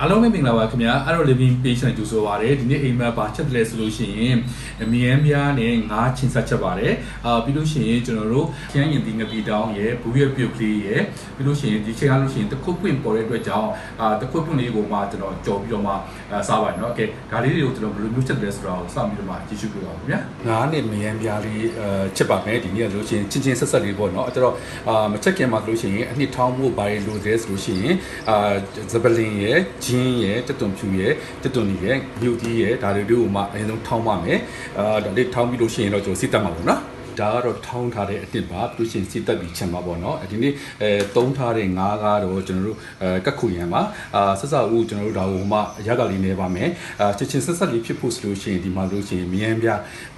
အားလုံးပဲမင်္ဂလာပါခင်ဗျာအဲ့တော့ living page နဲ့ကြိုဆိုပါရစေဒီနေ့အိမ်မက်ပါချက်တယ်လဲဆိုလို့ရှိရင်အမြန်ပြားနဲ့ငါးချင်းဆက်ချက်ပါတယ်အာပြီးလို့ရှိရင်ကျွန်တော်တို့ကျန်းရင်ဒီငပီတောင်းရဲ့ဘူးရွက်ပြုတ်ကလေးရဲ့ပြီးလို့ရှိရင်ဒီချိန်ကလို့ရှိရင်တခုတ်ပွင့်ပေါ်တဲ့အတွက်ကြောင့်အာတခုတ်ပွင့်လေးကိုမှကျွန်တော်ကြော်ပြီးတော့မှအာစားပါရနော်โอเคဒါလေးတွေကိုကျွန်တော်ဘယ်လိုမျိုးချက်တယ်ဆိုတာကိုစပြီးတော့မှကြည့်ရှုပြပါဦးခင်ဗျာ ငါးနဲ့မယမ်းပြားလေးအဲချက်ပါမယ်ဒီနေ့ကဆိုလို့ရှိရင်ချင်းချင်းဆက်ဆက်လေးပေါ့နော်အဲ့တော့အာမချက်ခင်မှာဆိုလို့ရှိရင်အနှစ်ထောင်းမှုဘာတွေလိုသေးဆိုလို့ရှိရင်အာဇပလင်ရဲ့ ဂျင်းရဲ့တက်တွန်ဖြူရဲ့တက်တွန်ကြီးရဲ့မြုပ်ကြီးရဲ့ဒါတွေတွေကိုမှအရင်ဆုံးထောင်းပါမယ်အာဒါလေးထောင်းပြီးလို့ရှိရင်တော့ကျွန်တော်စစ်တက်မှာပေါ့နော်ဒါကတော့ထောင်းထားတဲ့အစ်စ်ပါပြီးလို့ရှိရင်စီတက်ပြီးချင်ပါပေါ့နော်ဒီနေ့အဲတုံးထားတဲ့ငါးကားတော့ကျွန်တော်တို့အဲကတ်ခုရံပါအာဆက်ဆက်ဦးကျွန်တော်တို့ဒါကိုမှရက်ကလေးနေပါမယ်အာချစ်ချင်းဆက်ဆက်လေးဖြစ်ဖို့ဆိုလို့ရှိရင်ဒီမှာလို့ရှိရင်မြန်ပြ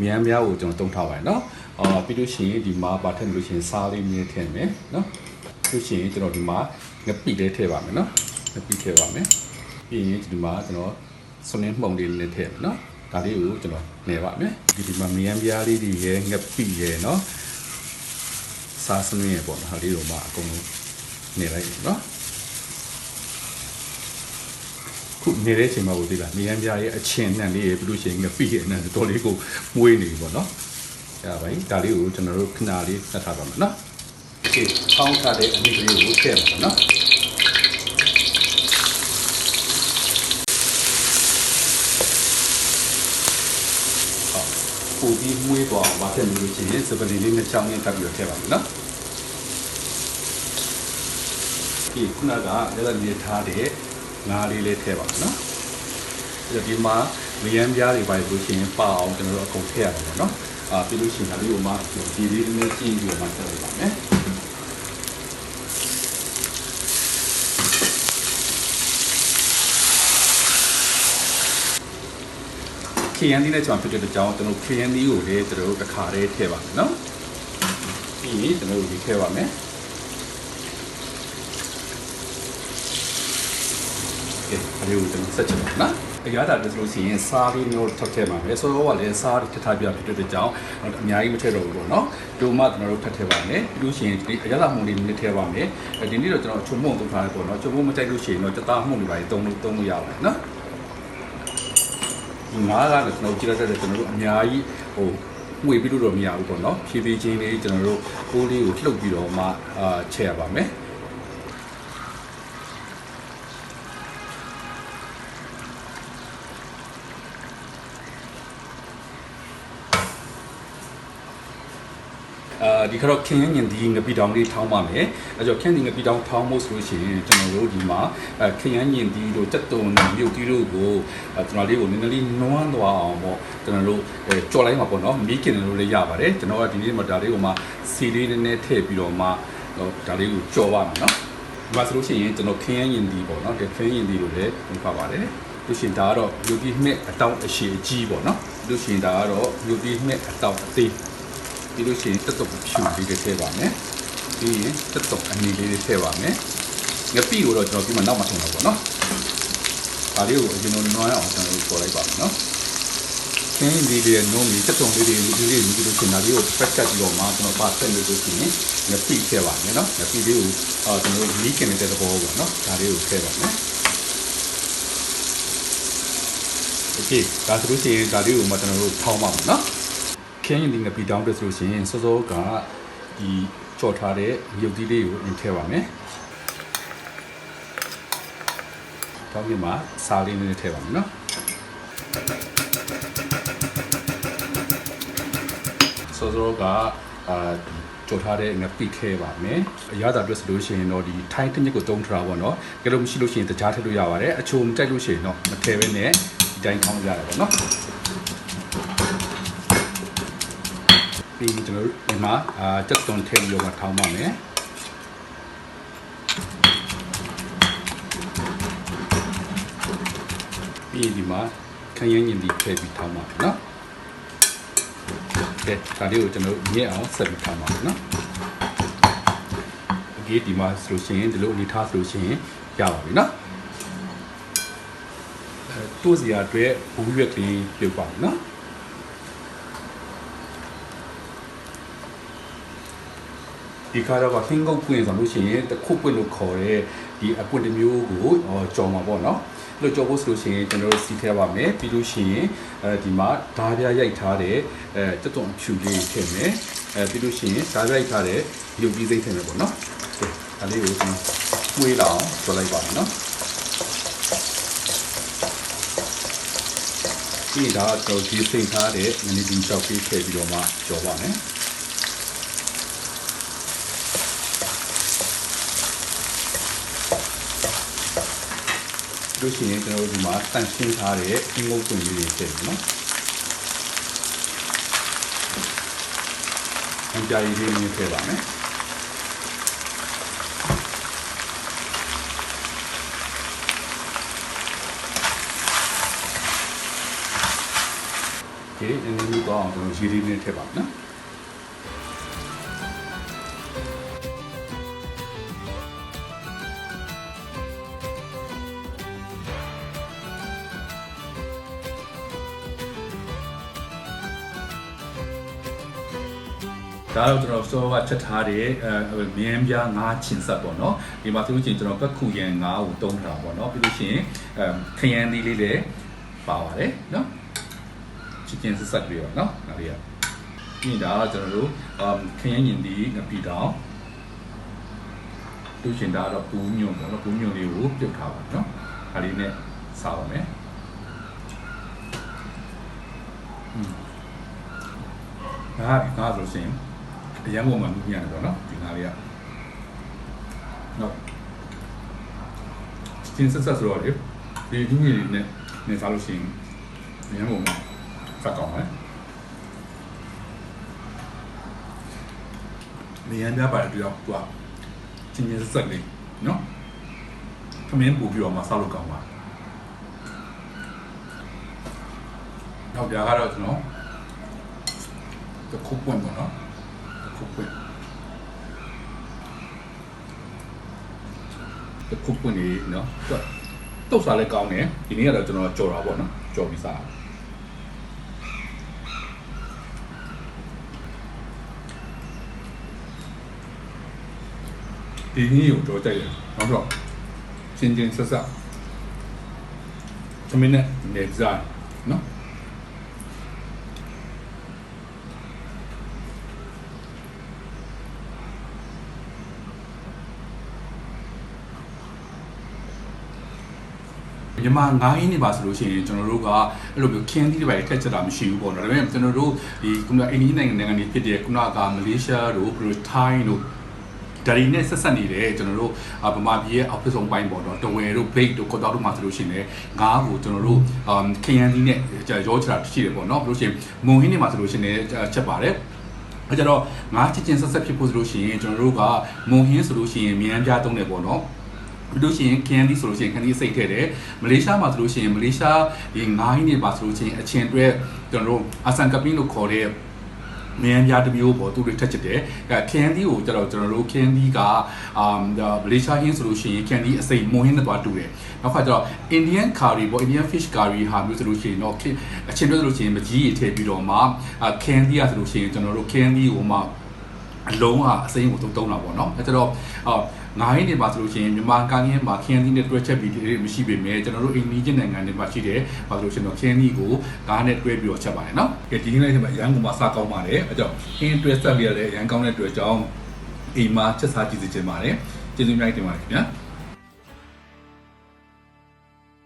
မြန်ပြကိုကျွန်တော်တုံးထားပါတယ်နော်အာပြီးလို့ရှိရင်ဒီမှာပါထည့်လို့ရှိရင်စားလေးမြင်းထည့်မယ်နော်ပြီးလို့ရှိရင်ကျွန်တော်ဒီမှာငပိလေးထည့်ပါမယ်နော်ငပိထည့်ပါမယ် ပြီးရင်ဒီမှာကျွန်တော်ဆွနင်းမှုံလေးလည်းထည့်မယ်နော်ဒါလေးကိုကျွန်တော်နေပါမယ်ဒီဒီမှာမယံပြားလေးတွေရဲ့ငပိရဲ့နော်စားစနည်းရဲ့ပေါ့နော်ဒါလေးတော့မှအကုန်လုံးနေလိုက်နော်ခုနေတဲ့အချိန်မှာကိုသိလားမယံပြားရဲ့အချင်းနှံလေးရဲ့ဘယ်လိုရှိရင်ငပိရဲ့နှံတော်လေးကိုမွေးနေပြီပေါ့နော်ရပါပြီဒါလေးကိုကျွန်တော်တို့ခဏလေးဆက်ထားပါမယ်နော်ကဲပေါင်းထားတဲ့အနည်းလေးကိုထည့်ပါမယ်နော် ပူပြီးမွေးသွားအောင်ဗာတက်လို့ရှိရင်စပလီလေးနဲ့ချောင်းရင်းတက်ပြီးတော့ထည့်ပါမယ်နော်ဒီခုနကလည်းလည်းထားတဲ့ငါးလေးလေးထည့်ပါမယ်နော်အဲ့တော့ဒီမှာမယမ်းပြားတွေပါလို့ရှိရင်ပအောင်ကျွန်တော်တို့အကုန်ထည့်ရမှာပေါ့နော်အာပြီးလို့ရှိရင်ဒါလေးကိုမှဒီလေးလေးကျင်းပြီးတော့မှဆက်လိုက်ပါမယ် ခရမ်းသီးနဲ့ကျွန်တော်ဖြစ်တဲ့အကြောင်းကျွန်တော်ခရမ်းသီးကိုလည်းကျွန်တော်တို့တစ်ခါတည်းထည့်ပါမယ်နော်ပြီးရင်ကျွန်တော်တို့ဒီထည့်ပါမယ်ကဲအလေးကိုကျွန်တော်ဆက်ချင်ပါနော်အရာတာပြလို့ရှိရင်စားလေးမျိုးထပ်ထည့်ပါမယ်ဆိုတော့ကလည်းစားထပ်ထပ်ပြဖြစ်တဲ့အကြောင်းအများကြီးမထည့်တော့ဘူးပေါ့နော်ဒိုမကျွန်တော်တို့ထပ်ထည့်ပါမယ်ပြီးလို့ရှိရင်ဒီအရာတာမှုန်လေးနည်းထည့်ပါမယ်ဒီနေ့တော့ကျွန်တော်ချုံမုံသုံးထားတယ်ပေါ့နော်ချုံမုံမကြိုက်လို့ရှိရင်တော့တသားမှုန်တွေပါသုံးလို့သုံးလို့ရပါတယ်နော် ဒီငါးကလည်းကျွန်တော်ကြည့်ရတဲ့ကျွန်တော်တို့အများကြီးဟိုမှွေပြီးလို့တော့မရဘူးပေါ့နော်ဖြည်းဖြည်းချင်းလေးကျွန်တော်တို့ပိုးလေးကိုလှုပ်ပြီးတော့မှအာချက်ရပါမယ် အာဒီခတော့ခင်းရင်ဒီငပိတောင်လေးထောင်းပါမယ်အဲကြောင့်ခင်းဒီငပိတောင်ထောင်းဖို့ဆိုလို့ရှိရင်ကျွန်တော်တို့ဒီမှာအဲခင်းရင်ဒီတို့တက်တုံမြုပ်တီးတို့ကိုအဲကျွန်တော်လေးကိုနည်းနည်းလေးနွမ်းသွားအောင်ပေါ့ကျွန်တော်တို့အဲကြော်လိုက်မှာပေါ့နော်မီးကင်လို့လည်းရပါတယ်ကျွန်တော်ကဒီနေ့မှဒါလေးကိုမှစီလေးနည်းနည်းထည့်ပြီးတော့မှဒါလေးကိုကြော်ပါမယ်နော်ဒီမှာဆိုလို့ရှိရင်ကျွန်တော်ခင်းရင်ဒီပေါ့နော်ဒီခင်းရင်ဒီကိုလည်းဝင်ပါပါတယ်လို့ရှိရင်ဒါကတော့မြုပ်တီးနှစ်အတောင်အရှိအကြီးပေါ့နော်လို့ရှိရင်ဒါကတော့မြုပ်တီးနှစ်အတောင်အသေး ပြီးလို့ရှိရင်တက်တော့ဖြူလေးတွေထည့်ပါမယ်ပြီးရင်တက်တော့အနီလေးတွေထည့်ပါမယ်ငပိကိုတော့ကျွန်တော်ဒီမှာနောက်မှထည့်မှာပေါ့နော်ဒါလေးကိုအရင်ကနွားအောင်ကျွန်တော်ပေါ်လိုက်ပါမယ်နော်ခင်းဒီတွေနုံးပြီးတက်တော့လေးတွေလူတွေလူတွေလို့ရှင်ဒါလေးကိုဖက်ကတ်ပြီးတော့မှကျွန်တော်ပါဆက်လို့ဆိုရင်ငပိထည့်ပါမယ်နော်ငပိလေးကိုအာကျွန်တော်မီးကင်နေတဲ့သဘောပေါ့နော်ဒါလေးကိုထည့်ပါမယ်โอเคဒါဆိုလို့ရှိရင်ဒါလေးကိုမှကျွန်တော်တို့ထောင်းပါမယ်နော် ခင်းရင်ဒီငပိတောင်းတက်ဆိုလို့ရှိရင်စောစောကဒီကြော်ထားတဲ့မြုပ်သီးလေးကိုအင်ထည့်ပါမယ်တောင်းပြမှာစားလေးနဲ့ထည့်ပါမယ်နော်စောစောကအာကြော်ထားတဲ့ငပိခဲပါမယ်အရသာအတွက်ဆိုလို့ရှိရင်တော့ဒီထိုင်းတစ်ညစ်ကိုတုံးထားတာပေါ့နော်ကြလို့မရှိလို့ရှိရင်တကြားထည့်လို့ရပါတယ်အချိုမကြိုက်လို့ရှိရင်တော့မထည့်ဘဲနဲ့ဒီတိုင်းခေါင်းရတယ်ပေါ့နော် ပြီးကျွန်တော်တို့ဒီမှာအာတက်သွန်ထည့်ပြီးတော့ထောင်းပါမယ်ပြီးဒီမှာခရမ်းရင်ဒီထည့်ပြီးထောင်းပါမယ်နော်ကဲဒါလေးကိုကျွန်တော်ညက်အောင်ဆက်ပြီးထားပါမယ်နော်အကြီးဒီမှာဆိုလို့ရှိရင်ဒီလိုအနေထားဆိုလို့ရှိရင်ရပါပြီနော်အဲတိုးစီရအတွက်ဘူးရွက်ကလေးပြုတ်ပါမယ်နော် ဒီခါတော့ဟင်းကုတ်ပွင့်ဆိုလို့ရှိရင်တခုပွင့်လို့ခေါ်တဲ့ဒီအပွင့်တစ်မျိုးကိုကြော်မှာပေါ့နော်လွတ်ကြောဖို့ဆိုလို့ရှိရင်ကျွန်တော်တို့စီးထဲပါမယ်ပြီးလို့ရှိရင်အဲဒီမှာဓာပြရိုက်ထားတဲ့အဲတက်တုံဖြူလေးထည့်မယ်အဲပြီးလို့ရှိရင်ဓာပြရိုက်ထားတဲ့ရုပ်ကြီးစိတ်ထည့်မယ်ပေါ့နော်ကဲဒါလေးကိုကျွန်တော်ပွေးလောက်ဆိုလိုက်ပါမယ်နော်ဒီဒါတော့ဒီစိတ်ထားတဲ့မနီဒီချောက်ပေးထည့်ပြီးတော့မှကြော်ပါမယ် လို့ရှိရင်ကျွန်တော်တို့ဒီမှာတန့်ရှင်းထားတဲ့အင်းငုတ်ပွင့်လေးတွေထည့်မယ်နော်။အံပြားရည်လေးမျိုးထည့်ပါမယ်။ဒီအင်းငုတ်တော့ကျွန်တော်ရည်လေးနဲ့ထည့်ပါမယ်နော်။ ဒါတော့ကျွန်တော်စောကချက်ထားတဲ့အဲမြင်းပြားငါးချင်ဆက်ပေါ့နော်ဒီမှာဆိုလို့ရှိရင်ကျွန်တော်ကက်ခုရန်ငါးကိုတုံးထားပေါ့နော်ပြီးလို့ရှိရင်အဲခရမ်းသီးလေးလည်းပါပါတယ်နော်ချစ်ချင်းဆက်ဆက်ပြီးတော့နော်ဒါလေးကပြီးရင်ဒါကကျွန်တော်တို့အမ်ခရမ်းရင်ဒီငပီတောင်တို့ရှင်ဒါတော့ပူးညွန့်ပေါ့နော်ပူးညွန့်လေးကိုပြုတ်ထားပါနော်ဒါလေးနဲ့စားပါမယ်ဒါကငါဆိုရှင် အရန်ပေါ်မှာမြင်ရတယ်ပေါ့နော်ဒီငါလေးကနော်စင်ဆက်ဆက်ဆိုတော့လေဒီဒီကြီးလေးနဲ့နေစားလို့ရှိရင်အရန်ပေါ်မှာစက်ကောင်းတယ်နေရန်ပြပါတယ်ပြီးတော့သူကချင်းချင်းဆက်ဆက်လေးနော်ခမင်းပူပြီးတော့မှစားလို့ကောင်းပါနောက်ပြားကတော့ကျွန်တော်တခုပွင့်ပေါ့နော် ခုပွင့်တခုပွင့်နေနော်သူကတုတ်စားလည်းကောင်းတယ်ဒီနေ့ကတော့ကျွန်တော်ကြော်တာပေါ့နော်ကြော်ပြီးစားဒီနေ့ကိုကြော်ကြိုက်တယ်နောက်တော့ချင်းချင်းဆက်ဆက်သမင်းနဲ့နေစားနော် မြန်မာငိုင်းနေပါဆိုလို့ရှိရင်ကျွန်တော်တို့ကအဲ့လိုမျိုးခင်းသီးတွေပဲထက်ချက်တာမရှိဘူးပေါ့နော်ဒါပေမဲ့ကျွန်တော်တို့ဒီခုနအိန္ဒိယနိုင်ငံနိုင်ငံတွေဖြစ်တဲ့ခုနကမလေးရှားတို့ဘယ်လိုထိုင်းတို့ဒါတွေနဲ့ဆက်ဆက်နေတယ်ကျွန်တော်တို့ဗမာပြည်ရဲ့ office ဆုံးပိုင်းပေါ့နော်တဝယ်တို့ bake တို့ကော့တောက်တို့မှာဆိုလို့ရှိရင်လည်းငါးကိုကျွန်တော်တို့ခရမ်းသီးနဲ့ရောချတာရှိတယ်ပေါ့နော်ပြီးလို့ရှိရင်မုံဟင်းတွေမှာဆိုလို့ရှိရင်လည်းချက်ပါတယ်အဲကြတော့ငါးချစ်ချင်းဆက်ဆက်ဖြစ်ဖို့ဆိုလို့ရှိရင်ကျွန်တော်တို့ကမုံဟင်းဆိုလို့ရှိရင်မြန်ပြားသုံးတယ်ပေါ့နော် ပြီးလို့ရှိရင်ကန်ဒီဆိုလို့ရှိရင်ကန်ဒီစိတ်ထည့်တယ်မလေးရှားမှာဆိုလို့ရှိရင်မလေးရှားဒီငိုင်းနေပါဆိုလို့ရှိရင်အချင်းတွဲကျွန်တော်တို့အဆန်ကပင်းလို့ခေါ်တဲ့မြန်ပြားတစ်မျိုးပေါ့သူတွေထက်ချစ်တယ်အဲခန်ဒီကိုကျတော့ကျွန်တော်တို့ခန်ဒီကအာမလေးရှားဟင်းဆိုလို့ရှိရင်ခန်ဒီအစိမ်မွန်ဟင်းနဲ့တွားတူတယ်နောက်ခါကျတော့ Indian curry ပေါ့ Indian fish curry ဟာမျိုးဆိုလို့ရှိရင်တော့အချင်းတွဲဆိုလို့ရှိရင်မကြီးရီထည့်ပြီးတော့မှခန်ဒီကဆိုလို့ရှိရင်ကျွန်တော်တို့ခန်ဒီကိုမှအလုံးဟာအစိမ်းကိုသုံးတာပေါ့နော်အဲကျတော့အော် ငိုင်းနေပါဆိုလို့ရှိရင်မြန်မာကငင်းမှာခင်းသီးနဲ့တွဲချက်ပြီးတွေမရှိပေမဲ့ကျွန်တော်တို့အိန္ဒိယနိုင်ငံတွေမှာရှိတယ်ပါဆိုလို့ရှိရင်တော့ခင်းသီးကိုငါးနဲ့တွဲပြီးတော့ချက်ပါတယ်နော်ကဲဒီနေ့လေးမှာရန်ကုန်မှာစားကောင်းပါတယ်အဲကြောင့်ခင်းတွဲဆက်ပြီးရတဲ့ရန်ကောင်းတဲ့အတွက်ကြောင့်အိမ်မှာချက်စားကြည့်စေချင်ပါတယ်ကျေးဇူးများတင်ပါတယ်ခင်ဗျာ